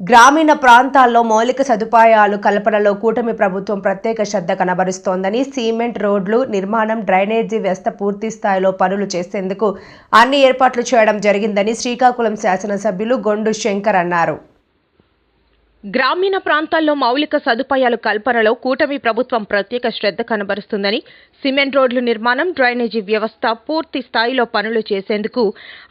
గ్రామీణ ప్రాంతాల్లో మౌలిక సదుపాయాలు కల్పనలో కూటమి ప్రభుత్వం ప్రత్యేక శ్రద్ధ కనబరుస్తోందని సిమెంట్ రోడ్లు నిర్మాణం డ్రైనేజీ వ్యవస్థ పూర్తి స్థాయిలో పనులు చేసేందుకు అన్ని ఏర్పాట్లు చేయడం జరిగిందని శ్రీకాకుళం శాసనసభ్యులు గొండు శంకర్ అన్నారు. గ్రామీణ ప్రాంతాల్లో మౌలిక సదుపాయాలు కల్పనలో కూటమి ప్రభుత్వం ప్రత్యేక శ్రద్ధ కనబరుస్తుందని సిమెంట్ రోడ్లు నిర్మాణం డ్రైనేజీ వ్యవస్థ పూర్తి స్థాయిలో పనులు చేసేందుకు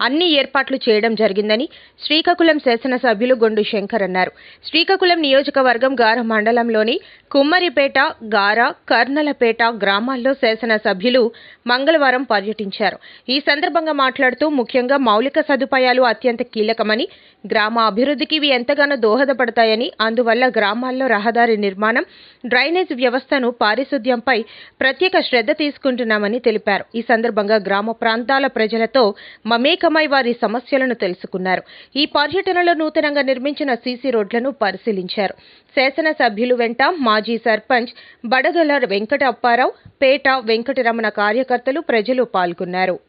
అన్ని ఏర్పాట్లు చేయడం జరిగిందని శ్రీకాకుళం శాసనసభ్యులు గొండు శంకర్ అన్నారు. శ్రీకాకుళం నియోజకవర్గం గార మండలంలోని కుమ్మరిపేట గార కర్నలపేట గ్రామాల్లో శాసనసభ్యులు మంగళవారం పర్యటించారు. ఈ సందర్భంగా మాట్లాడుతూ ముఖ్యంగా మౌలిక సదుపాయాలు అత్యంత కీలకమని గ్రామ అభివృద్ధికి ఇవి ఎంతగానో దోహదపడతాయని అందువల్ల గ్రామాల్లో రహదారి నిర్మాణం డ్రైనేజ్ వ్యవస్థను పారిశుద్ధ్యంపై ప్రత్యేక శ్రద్ధ తీసుకుంటున్నామని తెలిపారు. ఈ సందర్భంగా గ్రామ ప్రాంతాల ప్రజలతో మమేకమై వారి సమస్యలను తెలుసుకున్నారు. ఈ పర్యటనలో నూతనంగా నిర్మించిన సీసీ రోడ్లను పరిశీలించారు. శాసనసభ్యులు వెంట మాజీ సర్పంచ్ బడగల వెంకట అప్పారావు పేట వెంకటరమణ కార్యకర్తలు ప్రజలు పాల్గొన్నారు.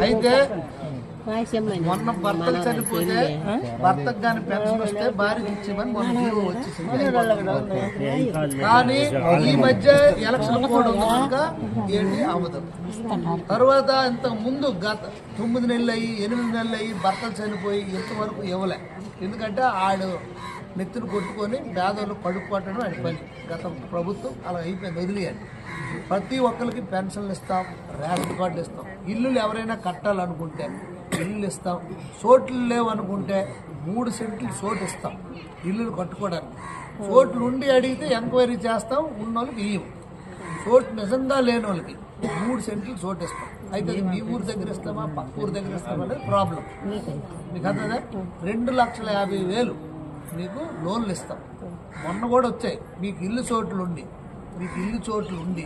అయితే మొన్న భర్తలు చనిపోతే భర్తకు కానీ పెన్షన్ వస్తే భార్యకి ఇచ్చేమని మొన్న జీవో వచ్చేసింది. కానీ ఈ మధ్య ఎలక్షన్ కోడ్ ఉంది కనుక ఏంటి అవ్వదు. తర్వాత ఇంతకు ముందు గత తొమ్మిది నెలలు అయ్యి ఎనిమిది నెలలు అయ్యి భర్తలు చనిపోయి ఇంతవరకు ఇవ్వలే. ఎందుకంటే ఆడు నెత్తులు కొట్టుకొని పేదలు కొట్టడం ఆయన పని. గత ప్రభుత్వం అలా అయిపోయింది వదిలేయండి. ప్రతి ఒక్కరికి పెన్షన్లు ఇస్తాం రేషన్ కార్డులు ఇస్తాం. ఇల్లులు ఎవరైనా కట్టాలనుకుంటే ఇల్లు ఇస్తాం. చోట్లు లేవనుకుంటే మూడు సెంట్లు చోటు ఇస్తాం ఇల్లులు కట్టుకోవడానికి. చోట్లు ఉండి అడిగితే ఎంక్వైరీ చేస్తాం ఉన్న వాళ్ళకి ఇయ్యం. చోటు నిజంగా లేని వాళ్ళకి మూడు సెంట్లు చోటు ఇస్తాం. అయితే అది మీ ఊరు దగ్గర ఇస్తామా పక్క ఊరు దగ్గర ఇస్తామా అనేది ప్రాబ్లం మీకు అర్థదా రెండు లక్షల యాభై వేలు మీకు లోన్లు ఇస్తాం. మొన్న కూడా వచ్చాయి. మీకు ఇల్లు చోట్లు ఉండి మీకు ఇల్లు చోట్లు ఉండి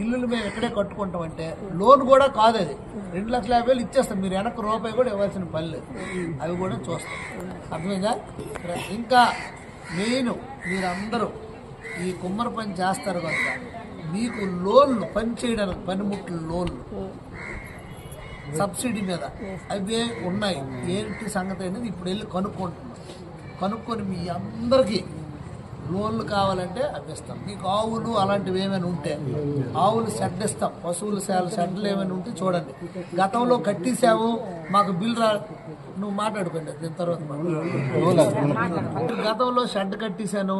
ఇల్లులు మేము ఎక్కడే కట్టుకుంటామంటే లోన్ కూడా కాదు అది. రెండు లక్షల యాభై వేలు ఇచ్చేస్తాం. మీరు వెనక్కి రూపాయి కూడా ఇవ్వాల్సిన పని లేదు. అవి కూడా చూస్తాం. అర్థమైందా? ఇంకా మెయిన్ మీరందరూ ఈ కుమ్మరి పని చేస్తారు కనుక మీకు లోన్లు పని చేయడానికి పనిముట్లు లోన్లు. సబ్సిడీ మీద అవే ఉన్నాయి. ఏంటి సంగతి అనేది ఇప్పుడు వెళ్ళి కనుక్కుంటున్నాం కనుక్కొని మీ అందరికీ లోన్లు కావాలంటే అవి ఇస్తాం మీకు ఆవులు అలాంటివి ఏమైనా ఉంటే ఆవులు షెడ్ ఇస్తాం పశువుల శాల షెడ్లు ఏమైనా ఉంటే చూడండి. గతంలో కట్టేసాము మాకు బిల్ రా నువ్వు మాట్లాడుకోండి. దీని తర్వాత గతంలో షెడ్ కట్టేశాను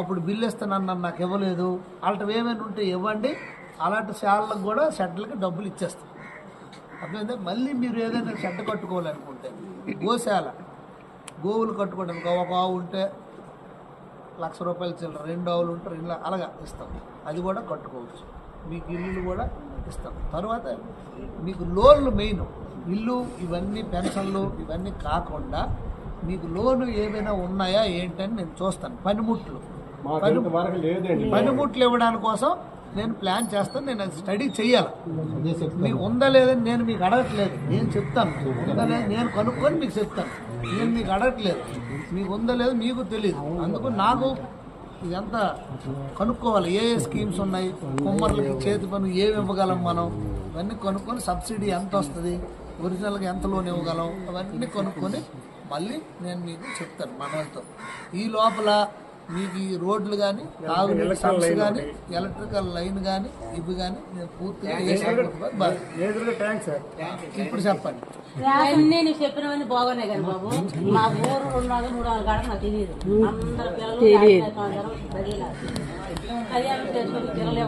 అప్పుడు బిల్ ఇస్తానన్న నాకు ఇవ్వలేదు. అలాంటివి ఏమైనా ఉంటే ఇవ్వండి. అలాంటి శాలకు కూడా షెడ్లకి డబ్బులు ఇచ్చేస్తాం. అర్థమైందా? మళ్ళీ మీరు ఏదైనా షెడ్ కట్టుకోవాలనుకుంటే గోశాల గోవులు కట్టుకోవడానికి ఒక ఆవు ఉంటే లక్ష రూపాయలు చిల్లర రెండు ఆవులు ఉంటే రెండు అలాగా ఇస్తాం. అది కూడా కట్టుకోవచ్చు. మీకు ఇల్లులు కూడా ఇస్తాం. తర్వాత మీకు లోన్లు మెయిన్. ఇల్లు ఇవన్నీ పెన్షన్లు ఇవన్నీ కాకుండా మీకు లోను ఏమైనా ఉన్నాయా ఏంటని నేను చూస్తాను. పనిముట్లు. పని పనిముట్లు ఇవ్వడానికి కోసం నేను ప్లాన్ చేస్తాను నేను అది స్టడీ చేయాలి మీకు ఉందా లేదని నేను మీకు అడగట్లేదు. నేను చెప్తాను. ఉందా లేదా నేను కనుక్కొని మీకు చెప్తాను. నేను మీకు అడగట్లేదు. మీకు ఉందా లేదు మీకు తెలియదు అందుకు నాకు ఇదంతా కనుక్కోవాలి. ఏ ఏ స్కీమ్స్ ఉన్నాయి? కుమ్మర్లకి చేతి పని ఏమి ఇవ్వగలం మనం? ఇవన్నీ కనుక్కొని సబ్సిడీ ఎంత వస్తుంది? ఒరిజినల్గా ఎంత లోన్ ఇవ్వగలం? అవన్నీ కనుక్కొని మళ్ళీ నేను మీకు చెప్తాను మనతో ఈ లోపల మీకు ఈ రోడ్లు కానీ తాగునీటి సమస్య కానీ ఎలక్ట్రికల్ లైన్ కానీ ఇవి కానీ నేను పూర్తిగా. ఇప్పుడు చెప్పండి. నీకు చెప్పినవన్నీ బాగున్నాయి కానీ బాబు. మా ఊరు ఉన్నది మూడు నాలుగు కాడ నాకు తెలియదు అందరు పిల్లలు తెలియదు అది చేసుకొని పిల్లలు